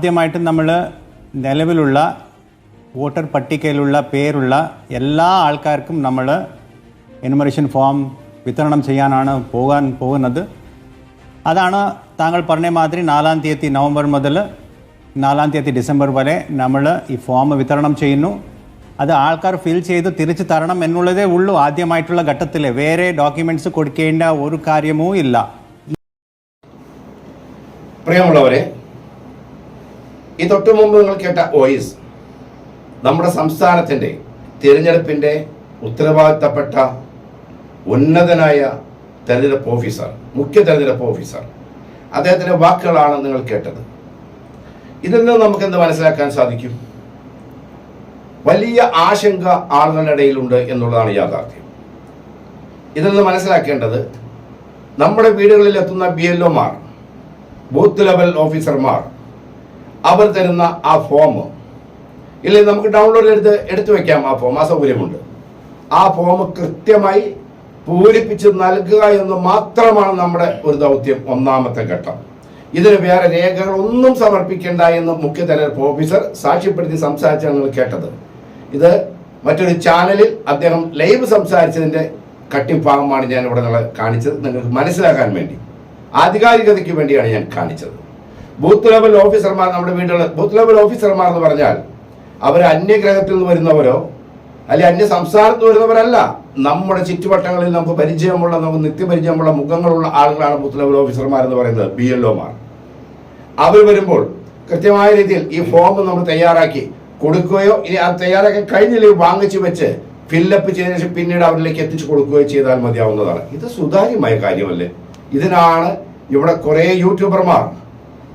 ആദ്യമായിട്ട് നമ്മൾ നിലവിലുള്ള വോട്ടർ പട്ടികയിലുള്ള പേരുള്ള എല്ലാ ആൾക്കാർക്കും നമ്മൾ എനുമറേഷൻ ഫോം വിതരണം ചെയ്യാനാണ് പോകാൻ പോകുന്നത്. അതാണ് താങ്കൾ പറഞ്ഞ മാതിരി നാലാം തീയതി നവംബർ മുതൽ നാലാം തീയതി ഡിസംബർ വരെ നമ്മൾ ഈ ഫോം വിതരണം ചെയ്യുന്നു. അത് ആൾക്കാർ ഫിൽ ചെയ്ത് തിരിച്ചു തരണം എന്നുള്ളതേ ഉള്ളൂ ആദ്യമായിട്ടുള്ള ഘട്ടത്തിൽ വേറെ ഡോക്യുമെന്റ്സ് കൊടുക്കേണ്ട ഒരു കാര്യമോ ഇല്ല. പ്രിയമുള്ളവരെ ഈ തൊട്ടു മുമ്പ് നിങ്ങൾ കേട്ട വോയിസ് നമ്മുടെ സംസ്ഥാനത്തിന്റെ തിരഞ്ഞെടുപ്പിന്റെ ഉത്തരവാദിത്തപ്പെട്ട ഉന്നതനായ തെരഞ്ഞെടുപ്പ് ഓഫീസർ മുഖ്യ തെരഞ്ഞെടുപ്പ് ഓഫീസർ. അദ്ദേഹത്തിന്റെ വാക്കുകളാണ് നിങ്ങൾ കേട്ടത്. ഇതിൽ നിന്ന് നമുക്ക് എന്ത് മനസ്സിലാക്കാൻ സാധിക്കും? വലിയ ആശങ്ക ആളുകളുടെ ഇടയിലുണ്ട് എന്നുള്ളതാണ് യാഥാർത്ഥ്യം. ഇതിൽ നിന്ന് മനസ്സിലാക്കേണ്ടത് നമ്മുടെ വീടുകളിൽ എത്തുന്ന ബി എൽ ഒമാർ ബൂത്ത് ലെവൽ ഓഫീസർമാർ അവർ തരുന്ന ആ ഫോം ഇല്ലെങ്കിൽ നമുക്ക് ഡൗൺലോഡ് എടുത്ത് എടുത്തു വെക്കാം ആ ഫോം ആ സൗകര്യമുണ്ട്. ആ ഫോം കൃത്യമായി പൂരിപ്പിച്ച് നൽകുക എന്ന് മാത്രമാണ് നമ്മുടെ ഒരു ദൗത്യം ഒന്നാമത്തെ ഘട്ടം. ഇതിന് വേറെ രേഖകളൊന്നും സമർപ്പിക്കേണ്ട എന്ന് മുഖ്യ തെരഞ്ഞെടുപ്പ് ഓഫീസർ സാക്ഷ്യപ്പെടുത്തി സംസാരിച്ച നിങ്ങൾ കേട്ടത്. ഇത് മറ്റൊരു ചാനലിൽ അദ്ദേഹം ലൈവ് സംസാരിച്ചതിന്റെ കട്ടിഭാഗമാണ് ഞാൻ ഇവിടെ നിങ്ങളെ കാണിച്ചത്. നിങ്ങൾക്ക് മനസ്സിലാക്കാൻ വേണ്ടി. ആധികാരികതയ്ക്ക് വേണ്ടിയാണ് ഞാൻ കാണിച്ചത്. ബൂത്ത് ലെവൽ ഓഫീസർമാർ നമ്മുടെ വീടുകളിൽ ബൂത്ത് ലെവൽ ഓഫീസർമാർ എന്ന് പറഞ്ഞാൽ അവർ അന്യഗ്രഹത്തിൽ നിന്ന് വരുന്നവരോ അല്ലെ അന്യ സംസ്ഥാനത്ത് വരുന്നവരല്ല. നമ്മുടെ ചുറ്റുവട്ടങ്ങളിൽ നമുക്ക് പരിചയമുള്ള നമുക്ക് നിത്യപരിചയമുള്ള മുഖങ്ങളുള്ള ആളുകളാണ് ബൂത്ത് ലെവൽ ഓഫീസർമാർ എന്ന് പറയുന്നത് ബി എൽ ഒമാർ. അവർ വരുമ്പോൾ കൃത്യമായ രീതിയിൽ ഈ ഫോം നമ്മൾ തയ്യാറാക്കി കൊടുക്കുകയോ ഇനി അത് തയ്യാറാക്കി കഴിഞ്ഞില്ലെങ്കിൽ വാങ്ങിച്ചു വെച്ച് ഫില്ലപ്പ് ചെയ്തതിനു ശേഷം പിന്നീട് അവരിലേക്ക് എത്തിച്ചു കൊടുക്കുകയോ ചെയ്താൽ മതിയാവുന്നതാണ്. ഇത് സുതാര്യമായ കാര്യമല്ലേ? ഇതിനാണ് ഇവിടെ കുറേ യൂട്യൂബർമാർ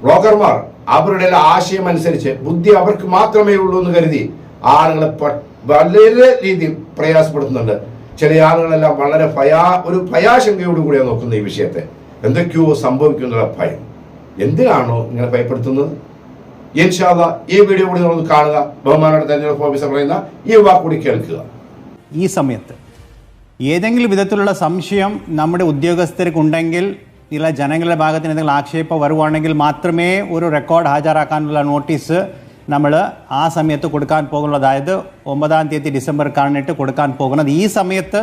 ബ്ലോഗർമാർ അവരുടെ ആശയം അനുസരിച്ച് ബുദ്ധി അവർക്ക് മാത്രമേ ഉള്ളൂ എന്ന് കരുതി ആളുകളെ വളരെ രീതിയിൽ പ്രയാസപ്പെടുത്തുന്നുണ്ട്. ചില ആളുകളെല്ലാം വളരെ ഭയാ ഒരു ഭയാശങ്കയോടുകൂടിയാണ് നോക്കുന്നത് ഈ വിഷയത്തെ. എന്തൊക്കെയോ സംഭവിക്കുന്നുള്ള ഭയം എന്തിനാണോ ഇങ്ങനെ ഭയപ്പെടുത്തുന്നത്? ഇൻഷാല്ല ഈ വീഡിയോ കൂടി നമ്മൾ കാണുക. ബഹുമാനോട് തെരഞ്ഞെടുപ്പ് ഓഫീസർ പറയുന്ന ഈ വാക്കുകൂടി കേൾക്കുക. ഈ സമയത്ത് ഏതെങ്കിലും വിധത്തിലുള്ള സംശയം നമ്മുടെ ഉദ്യോഗസ്ഥർക്കുണ്ടെങ്കിൽ ഇല്ല ജനങ്ങളുടെ ഭാഗത്തിന് എന്തെങ്കിലും ആക്ഷേപം വരുവാണെങ്കിൽ മാത്രമേ ഒരു റെക്കോർഡ് ഹാജരാക്കാനുള്ള നോട്ടീസ് നമ്മൾ ആ സമയത്ത് കൊടുക്കാൻ പോകുന്നത് അതായത് ഒമ്പതാം തീയതി ഡിസംബർ കാണിട്ട് കൊടുക്കാൻ പോകുന്നത്. ഈ സമയത്ത്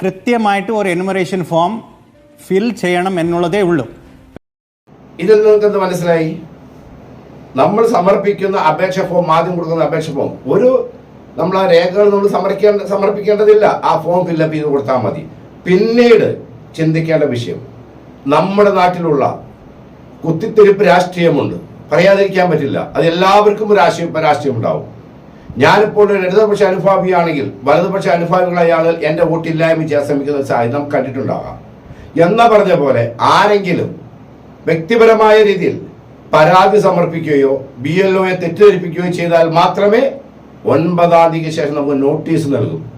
കൃത്യമായിട്ട് ഒരു എനുമറേഷൻ ഫോം ഫിൽ ചെയ്യണം എന്നുള്ളതേ ഉള്ളൂ. ഇതിൽ നിങ്ങൾക്ക് എന്ത് മനസ്സിലായി? നമ്മൾ സമർപ്പിക്കുന്ന അപേക്ഷ ഫോം ആദ്യം കൊടുക്കുന്ന അപേക്ഷ ഫോം ഒരു നമ്മൾ ആ രേഖകൾ നമ്മൾ സമർപ്പിക്കേണ്ട സമർപ്പിക്കേണ്ടതില്ല. ആ ഫോം ഫില്ലപ്പ് ചെയ്ത് കൊടുത്താൽ മതി. പിന്നീട് ചിന്തിക്കേണ്ട വിഷയം. നമ്മുടെ നാട്ടിലുള്ള കുത്തിത്തെരുപ്പ് രാഷ്ട്രീയമുണ്ട്. പറയാതിരിക്കാൻ പറ്റില്ല. അത് എല്ലാവർക്കും ഒരു രാഷ്ട്രീയം ഉണ്ടാവും ഞാനിപ്പോൾ ഒരു ഇടതുപക്ഷ അനുഭാവിയാണെങ്കിൽ വലതുപക്ഷ അനുഭാവികളായ ആളുകൾ എന്റെ വോട്ടില്ലായ്മ ചെയ്യാൻ ശ്രമിക്കുന്ന സാഹചര്യം കണ്ടിട്ടുണ്ടാകാം. എന്ന പറഞ്ഞ പോലെ ആരെങ്കിലും വ്യക്തിപരമായ രീതിയിൽ പരാതി സമർപ്പിക്കുകയോ ബി എൽ ഒയെ തെറ്റിദ്ധരിപ്പിക്കുകയോ ചെയ്താൽ മാത്രമേ ഒൻപതാം തീയതിക്ക് ശേഷം നമുക്ക് നോട്ടീസ് നൽകും.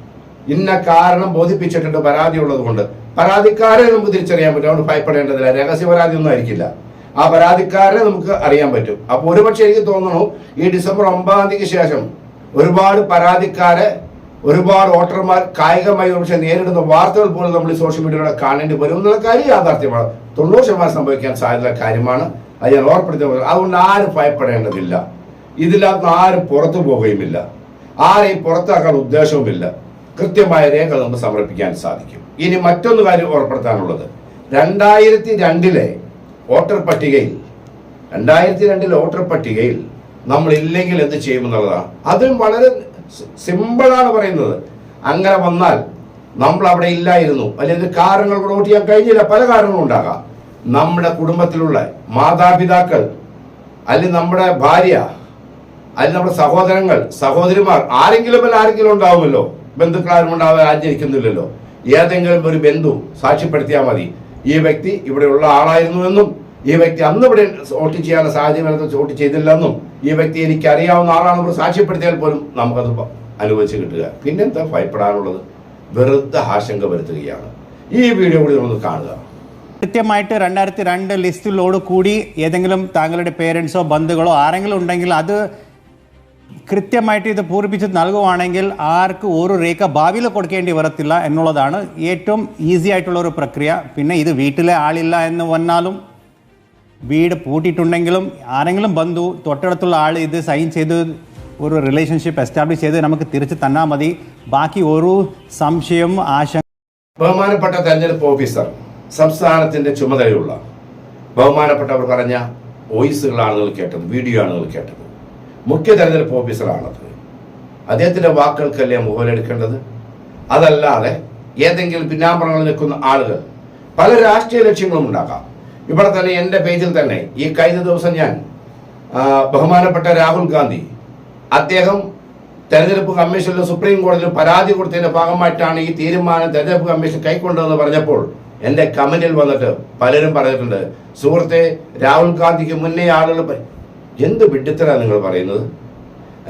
ഇന്ന കാരണം ബോധിപ്പിച്ചിട്ടുണ്ട് പരാതി ഉള്ളത് കൊണ്ട് പരാതിക്കാരെ നമുക്ക് തിരിച്ചറിയാൻ പറ്റും. അതുകൊണ്ട് ഭയപ്പെടേണ്ടതില്ല. രഹസ്യ പരാതി ഒന്നും ആയിരിക്കില്ല. ആ പരാതിക്കാരെ നമുക്ക് അറിയാൻ പറ്റും. അപ്പോൾ ഒരുപക്ഷെ എനിക്ക് തോന്നുന്നു ഈ ഡിസംബർ ഒമ്പതാം തീയതിക്ക് ശേഷം ഒരുപാട് പരാതിക്കാരെ ഒരുപാട് വോട്ടർമാർ കായികമായി ഒരുപക്ഷെ നേരിടുന്ന വാർത്തകൾ പോലും നമ്മൾ ഈ സോഷ്യൽ മീഡിയയിലൂടെ കാണേണ്ടി വരും എന്നുള്ള കാര്യം യാഥാർത്ഥ്യമാണ്. തൊണ്ണൂറ് ശതമാനം സംഭവിക്കാൻ സാധ്യത കാര്യമാണ്. അത് ഞാൻ ഓർപ്പെടുത്തി അതുകൊണ്ട് ആരും ഭയപ്പെടേണ്ടതില്ല. ഇതില്ലാത്ത ആരും പുറത്തു പോകുകയുമില്ല ആരെയും പുറത്താക്കാൻ ഉദ്ദേശവുമില്ല. കൃത്യമായ രേഖകൾ നമുക്ക് സമർപ്പിക്കാൻ സാധിക്കും. ഇനി മറ്റൊന്ന് കാര്യം ഓർപ്പെടുത്താനുള്ളത് രണ്ടായിരത്തി രണ്ടിലെ വോട്ടർ പട്ടികയിൽ രണ്ടായിരത്തി രണ്ടിലെ വോട്ടർ പട്ടികയിൽ നമ്മൾ ഇല്ലെങ്കിൽ എന്ത് ചെയ്യുമെന്നുള്ളതാണ് അതും വളരെ സിമ്പിളാണ് പറയുന്നത്. അങ്ങനെ വന്നാൽ നമ്മൾ അവിടെ ഇല്ലായിരുന്നു. അല്ലെങ്കിൽ കാരണങ്ങൾ വോട്ട് ചെയ്യാൻ കഴിഞ്ഞില്ല. പല കാരണങ്ങളും ഉണ്ടാകാം. നമ്മുടെ കുടുംബത്തിലുള്ള മാതാപിതാക്കൾ അല്ലെങ്കിൽ നമ്മുടെ ഭാര്യ അല്ലെങ്കിൽ നമ്മുടെ സഹോദരങ്ങൾ സഹോദരിമാർ ആരെങ്കിലും അല്ല ആരെങ്കിലും ഉണ്ടാവുമല്ലോ. ബന്ധുക്കളാരും ഉണ്ടാവാൻ ആചരിക്കുന്നില്ലല്ലോ ഏതെങ്കിലും ഒരു ബന്ധു സാക്ഷ്യപ്പെടുത്തിയാൽ മതി. ഈ വ്യക്തി ഇവിടെയുള്ള ആളായിരുന്നു എന്നും ഈ വ്യക്തി അന്ന് ഇവിടെ വോട്ട് ചെയ്യാനുള്ള സാഹചര്യം വോട്ട് ചെയ്തില്ലെന്നും ഈ വ്യക്തി എനിക്ക് അറിയാവുന്ന ആളാണെന്ന് സാക്ഷ്യപ്പെടുത്തിയാൽ പോലും നമുക്കത് അനുവദിച്ച് കിട്ടുക. പിന്നെന്താ? ഭയപ്പെടാനുള്ളത്. വെറുതെ ആശങ്ക വരുത്തുകയാണ്. ഈ വീഡിയോ കൂടി നമുക്ക് കാണുക. കൃത്യമായിട്ട് രണ്ടായിരത്തി രണ്ട് ലിസ്റ്റിലോട് കൂടി ഏതെങ്കിലും താങ്കളുടെ പേരൻസോ ബന്ധുക്കളോ ആരെങ്കിലും ഉണ്ടെങ്കിൽ അത് കൃത്യമായിട്ട് ഇത് പൂരിപ്പിച്ച് നൽകുവാണെങ്കിൽ ആർക്ക് ഒരു രേഖ ഭാവിയിൽ കൊടുക്കേണ്ടി വരത്തില്ല എന്നുള്ളതാണ് ഏറ്റവും ഈസി ആയിട്ടുള്ള ഒരു പ്രക്രിയ. പിന്നെ ഇത് വീട്ടിലെ ആളില്ല എന്ന് വന്നാലും വീട് പൂട്ടിയിട്ടുണ്ടെങ്കിലും ആരെങ്കിലും ബന്ധു തൊട്ടടുത്തുള്ള ആൾ ഇത് സൈൻ ചെയ്ത് ഒരു റിലേഷൻഷിപ്പ് എസ്റ്റാബ്ലിഷ് ചെയ്ത് നമുക്ക് തിരിച്ച് തന്നാൽ മതി. ബാക്കി ഒരു സംശയം ആശങ്ക ബഹുമാനപ്പെട്ട തെരഞ്ഞെടുപ്പ് ഓഫീസർ സംസ്ഥാനത്തിന്റെ ചുമതലയുള്ള ബഹുമാനപ്പെട്ടവർ പറഞ്ഞ വോയിസുകളാണ് നിങ്ങൾ കേട്ടത് വീഡിയോ ആണ് കേട്ടത്. മുഖ്യ തെരഞ്ഞെടുപ്പ് ഓഫീസറാണത്. അദ്ദേഹത്തിന്റെ വാക്കുകൾക്കല്ലേ മുഖലെടുക്കേണ്ടത് അതല്ലാതെ ഏതെങ്കിലും പിന്നാമ്പറങ്ങളിൽ നിൽക്കുന്ന ആളുകൾ പല രാഷ്ട്രീയ ലക്ഷ്യങ്ങളും ഉണ്ടാക്കാം. ഇവിടെ തന്നെ എന്റെ പേജിൽ തന്നെ ഈ കഴിഞ്ഞ ദിവസം ഞാൻ ബഹുമാനപ്പെട്ട രാഹുൽ ഗാന്ധി അദ്ദേഹം തെരഞ്ഞെടുപ്പ് കമ്മീഷനിലും സുപ്രീം കോടതിയിലും പരാതി കൊടുത്തതിന്റെ ഭാഗമായിട്ടാണ് ഈ തീരുമാനം തെരഞ്ഞെടുപ്പ് കമ്മീഷൻ കൈക്കൊണ്ടതെന്ന് പറഞ്ഞപ്പോൾ എന്റെ കമന്റിൽ വന്നിട്ട് പലരും പറഞ്ഞിട്ടുണ്ട് സുഹൃത്തെ രാഹുൽ ഗാന്ധിക്ക് മുന്നേ ആളുകൾ എന്ത് വിഡിത്തരാ നിങ്ങൾ പറയുന്നത്?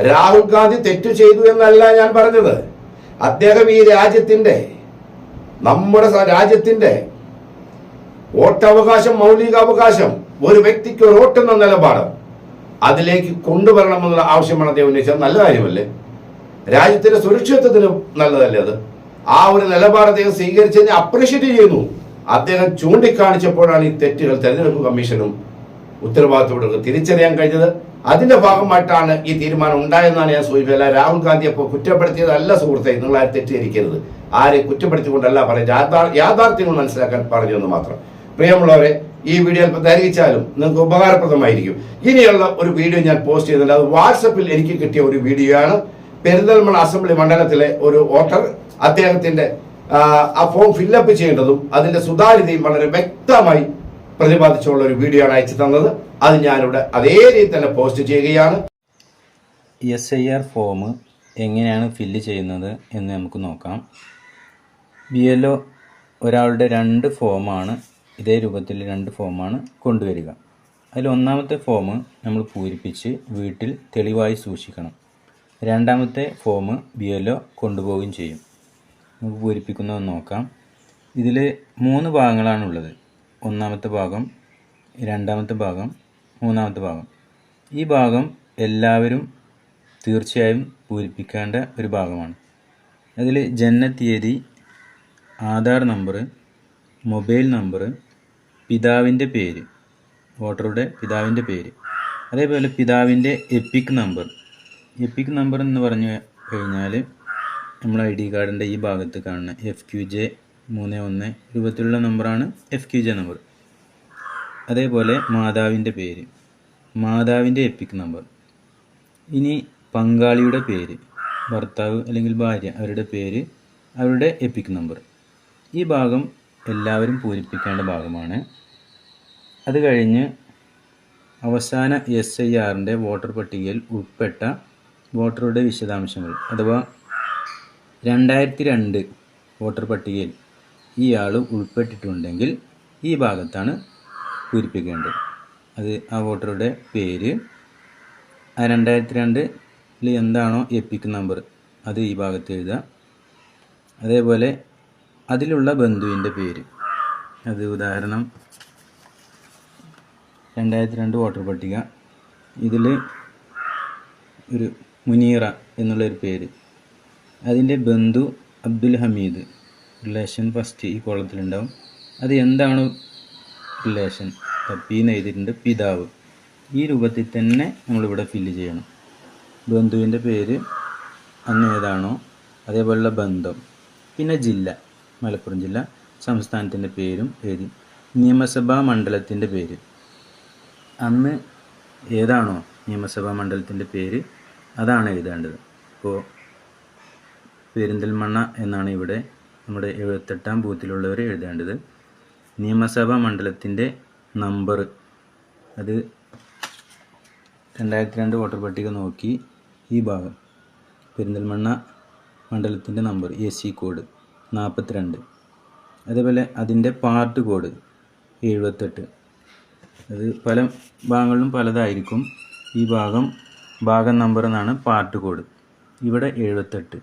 രാഹുൽ ഗാന്ധി തെറ്റു ചെയ്തു എന്നല്ല ഞാൻ പറഞ്ഞത്. അദ്ദേഹം ഈ രാജ്യത്തിന്റെ നമ്മുടെ രാജ്യത്തിന്റെ വോട്ടവകാശം മൗലികാവകാശം ഒരു വ്യക്തിക്ക് ഒരു വോട്ടെന്ന നിലപാട് അതിലേക്ക് കൊണ്ടുവരണമെന്നുള്ള ആവശ്യമാണ് അദ്ദേഹം ഉന്നയിച്ചത്. നല്ല കാര്യമല്ലേ? രാജ്യത്തിന്റെ സുരക്ഷിതത്വത്തിന് നല്ലതല്ലേ അത്? ആ ഒരു നിലപാട് അദ്ദേഹം സ്വീകരിച്ചതിനെ അപ്രീഷിയേറ്റ് ചെയ്യുന്നു. അദ്ദേഹം ചൂണ്ടിക്കാണിച്ചപ്പോഴാണ് ഈ തെറ്റുകൾ തെരഞ്ഞെടുപ്പ് കമ്മീഷനും ഉത്തരവാദിത്തോടെ തിരിച്ചറിയാൻ കഴിഞ്ഞത്. അതിന്റെ ഭാഗമായിട്ടാണ് ഈ തീരുമാനം ഉണ്ടായെന്നാണ് ഞാൻ സൂചിപ്പിച്ചത്. രാഹുൽ ഗാന്ധി അപ്പോൾ കുറ്റപ്പെടുത്തിയതല്ല സുഹൃത്തെ. നിങ്ങൾ ആരും തെറ്റിദ്ധരിക്കരുത്. ആരെ കുറ്റപ്പെടുത്തിക്കൊണ്ടല്ല പറയുന്നത് യാഥാ- യാഥാർത്ഥ്യങ്ങൾ മനസ്സിലാക്കാൻ പറഞ്ഞു എന്ന് മാത്രം. പ്രിയമുള്ളവരെ ഈ വീഡിയോ അല്പം ധരിച്ചാലും നിങ്ങൾക്ക് ഉപകാരപ്രദമായിരിക്കും. ഇനിയുള്ള ഒരു വീഡിയോ ഞാൻ പോസ്റ്റ് ചെയ്യുന്നുണ്ട്. അത് വാട്സപ്പിൽ എനിക്ക് കിട്ടിയ ഒരു വീഡിയോ ആണ് പെരിന്തൽമണ്ണ അസംബ്ലി മണ്ഡലത്തിലെ ഒരു വോട്ടർ അദ്ദേഹത്തിന്റെ ആ ഫോം ഫില്ലപ്പ് ചെയ്യേണ്ടതും അതിന്റെ സുതാര്യതയും വളരെ വ്യക്തമായി പ്രതിപാദിച്ചുള്ള ഒരു വീഡിയോ ആണ് അയച്ചു തന്നത്. അത് ഞാനിവിടെ അതേ രീതി തന്നെ പോസ്റ്റ് ചെയ്യുകയാണ്. എസ് ഐ ആർ ഫോം എങ്ങനെയാണ് ഫില്ല് ചെയ്യുന്നത് എന്ന് നമുക്ക് നോക്കാം. ബി എൽ ഒ ഒരാളുടെ രണ്ട് ഫോമാണ് ഇതേ രൂപത്തിൽ രണ്ട് ഫോമാണ് കൊണ്ടുവരിക. അതിൽ ഒന്നാമത്തെ ഫോം നമ്മൾ പൂരിപ്പിച്ച് വീട്ടിൽ തെളിവായി സൂക്ഷിക്കണം. രണ്ടാമത്തെ ഫോം ബി എൽ ഒ കൊണ്ടുപോവുകയും ചെയ്യും. നമുക്ക് പൂരിപ്പിക്കുന്നത് നോക്കാം. ഇതിൽ മൂന്ന് ഭാഗങ്ങളാണുള്ളത്. ഒന്നാമത്തെ ഭാഗം രണ്ടാമത്തെ ഭാഗം മൂന്നാമത്തെ ഭാഗം. ഈ ഭാഗം എല്ലാവരും തീർച്ചയായും പൂരിപ്പിക്കേണ്ട ഒരു ഭാഗമാണ്. അതിൽ ജനനത്തീയതി ആധാർ നമ്പർ മൊബൈൽ നമ്പർ പിതാവിന്റെ പേര് വോട്ടറുടെ പിതാവിന്റെ പേര്. അതേപോലെ പിതാവിന്റെ എപ്പിക് നമ്പർ. എപ്പിക് നമ്പർ എന്ന് പറഞ്ഞു കഴിഞ്ഞാൽ നമ്മൾ ഐ ഡി കാർഡിന്റെ ഈ ഭാഗത്ത് കാണുന്ന എഫ് ക്യു ജെ മൂന്ന് ഒന്ന്. രൂപത്തിലുള്ള നമ്പറാണ് എഫ് ക്യു ജെ നമ്പർ. അതേപോലെ മാതാവിന്റെ പേര്. മാതാവിന്റെ എപ്പിക് നമ്പർ. ഇനി പങ്കാളിയുടെ പേര്. ഭർത്താവ് അല്ലെങ്കിൽ ഭാര്യ അവരുടെ പേര് അവരുടെ എപ്പിക് നമ്പർ. ഈ ഭാഗം എല്ലാവരും പൂരിപ്പിക്കേണ്ട ഭാഗമാണ്. അത് കഴിഞ്ഞ് അവസാന എസ് ഐ ആറിന്റെ വോട്ടർ പട്ടികയിൽ ഉൾപ്പെട്ട വോട്ടറുടെ വിശദാംശങ്ങൾ. അഥവാ രണ്ടായിരത്തി രണ്ട് വോട്ടർ പട്ടികയിൽ ആൾ ഉൾപ്പെട്ടിട്ടുണ്ടെങ്കിൽ ഈ ഭാഗത്താണ് പൂരിപ്പിക്കേണ്ടത്. അത് ആ വോട്ടറുടെ പേര്. ആ രണ്ടായിരത്തി രണ്ടിൽ എന്താണോ എപ്പിക് നമ്പർ അത് ഈ ഭാഗത്ത് എഴുതുക. അതേപോലെ അതിലുള്ള ബന്ധുവിന്റെ പേര്. അത് ഉദാഹരണം രണ്ടായിരത്തി രണ്ട് വോട്ടർ പട്ടിക. ഇതിൽ ഒരു മുനീറ എന്നുള്ളൊരു പേര്. അതിന്റെ ബന്ധു അബ്ദുൽ ഹമീദ്. റിലേഷൻ ഫസ്റ്റ് ഈ കോളത്തിലുണ്ടാവും അത് എന്താണ് റിലേഷൻ പി എന്ന് എഴുതിയിട്ടുണ്ട് പിതാവ്. ഈ രൂപത്തിൽ തന്നെ നമ്മളിവിടെ ഫില്ല് ചെയ്യണം. ബന്ധുവിന്റെ പേര് അന്ന് ഏതാണോ അതേപോലുള്ള ബന്ധം. പിന്നെ ജില്ല മലപ്പുറം ജില്ല സംസ്ഥാനത്തിന്റെ പേരും എഴുതി. നിയമസഭാ മണ്ഡലത്തിന്റെ പേര്. അന്ന് ഏതാണോ നിയമസഭാ മണ്ഡലത്തിന്റെ പേര് അതാണ് എഴുതേണ്ടത്. ഇപ്പോൾ പെരിന്തൽമണ്ണ എന്നാണ് ഇവിടെ നമ്മുടെ എഴുപത്തെട്ടാം ബൂത്തിലുള്ളവർ എഴുതേണ്ടത് നിയമസഭാ മണ്ഡലത്തിന്റെ നമ്പർ. അത് രണ്ടായിരത്തി രണ്ട് വോട്ടർ പട്ടിക നോക്കി ഈ ഭാഗം. പെരിന്തൽമണ്ണ മണ്ഡലത്തിന്റെ നമ്പർ എ സി കോഡ് നാൽപ്പത്തിരണ്ട് അതേപോലെ അതിന്റെ പാർട്ട് കോഡ് എഴുപത്തെട്ട്. അത് പല ഭാഗങ്ങളിലും പലതായിരിക്കും. ഈ ഭാഗം ഭാഗം നമ്പർ എന്നാണ് പാർട്ട് കോഡ്. ഇവിടെ എഴുപത്തെട്ട്.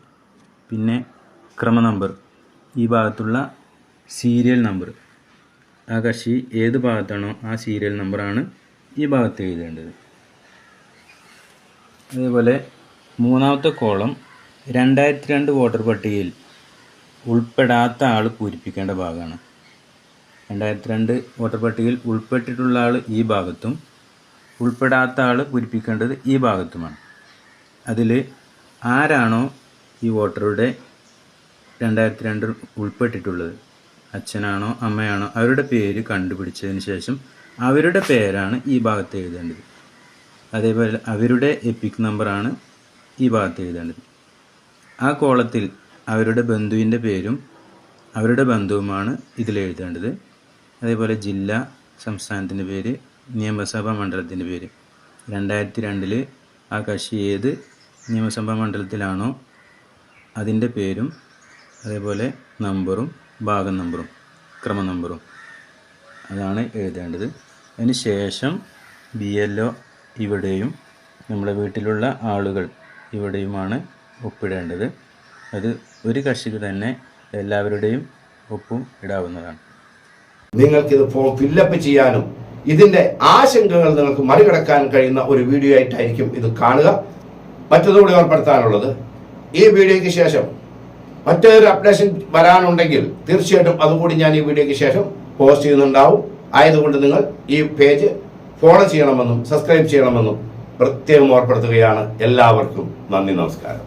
പിന്നെ ക്രമ നമ്പർ ഈ ഭാഗത്തുള്ള സീരിയൽ നമ്പർ ആ കക്ഷി ഏത് ഭാഗത്താണോ ആ സീരിയൽ നമ്പറാണ് ഈ ഭാഗത്ത് എഴുതേണ്ടത്. അതേപോലെ മൂന്നാമത്തെ കോളം രണ്ടായിരത്തി രണ്ട് വോട്ടർ പട്ടികയിൽ ഉൾപ്പെടാത്ത ആൾ പൂരിപ്പിക്കേണ്ട ഭാഗമാണ്. രണ്ടായിരത്തി രണ്ട് വോട്ടർ പട്ടികയിൽ ഉൾപ്പെട്ടിട്ടുള്ള ആൾ ഈ ഭാഗത്തും ഉൾപ്പെടാത്ത ആൾ പൂരിപ്പിക്കേണ്ടത് ഈ ഭാഗത്തുമാണ്. അതിൽ ആരാണോ ഈ വോട്ടറുടെ രണ്ടായിരത്തി രണ്ട് ഉൾപ്പെട്ടിട്ടുള്ളത്. അച്ഛനാണോ അമ്മയാണോ അവരുടെ പേര് കണ്ടുപിടിച്ചതിന് ശേഷം അവരുടെ പേരാണ് ഈ ഭാഗത്ത് എഴുതേണ്ടത്. അതേപോലെ അവരുടെ എപ്പിക് നമ്പറാണ് ഈ ഭാഗത്ത് എഴുതേണ്ടത്. ആ കോളത്തിൽ അവരുടെ ബന്ധുവിന്റെ പേരും അവരുടെ ബന്ധുവുമാണ് ഇതിൽ എഴുതേണ്ടത്. അതേപോലെ ജില്ല സംസ്ഥാനത്തിന്റെ പേര് നിയമസഭാ മണ്ഡലത്തിന്റെ പേര്. രണ്ടായിരത്തി രണ്ടിൽ ആ കക്ഷി ഏത് നിയമസഭാ മണ്ഡലത്തിലാണോ അതിന്റെ പേരും അതേപോലെ നമ്പറും ഭാഗം നമ്പറും ക്രമ നമ്പറും. അതാണ് എഴുതേണ്ടത്. അതിന് ശേഷം ബി എൽ ഒ ഇവിടെയും നമ്മുടെ വീട്ടിലുള്ള ആളുകൾ ഇവിടെയുമാണ് ഒപ്പിടേണ്ടത്. അത് ഒരു കക്ഷിക്ക് തന്നെ എല്ലാവരുടെയും ഒപ്പും ഇടാവുന്നതാണ്. നിങ്ങൾക്ക് ഇത് ഫോം ഫില്ലപ്പ് ചെയ്യാനും ഇതിന്റെ ആശങ്കകൾ നിങ്ങൾക്ക് മറികടക്കാൻ കഴിയുന്ന ഒരു വീഡിയോ ആയിട്ടായിരിക്കും ഇത് കാണുക. മറ്റതുകൂടി ഓർപ്പെടുത്താനുള്ളത് ഈ വീഡിയോയ്ക്ക് ശേഷം മറ്റൊരു അപ്ഡേഷൻ വരാനുണ്ടെങ്കിൽ തീർച്ചയായിട്ടും അതുകൂടി ഞാൻ ഈ വീഡിയോയ്ക്ക് ശേഷം പോസ്റ്റ് ചെയ്യുന്നുണ്ടാവും. ആയതുകൊണ്ട് നിങ്ങൾ ഈ പേജ് ഫോളോ ചെയ്യണമെന്നും സബ്സ്ക്രൈബ് ചെയ്യണമെന്നും പ്രത്യേകം ഓർപ്പെടുത്തുകയാണ് എല്ലാവർക്കും നന്ദി നമസ്കാരം.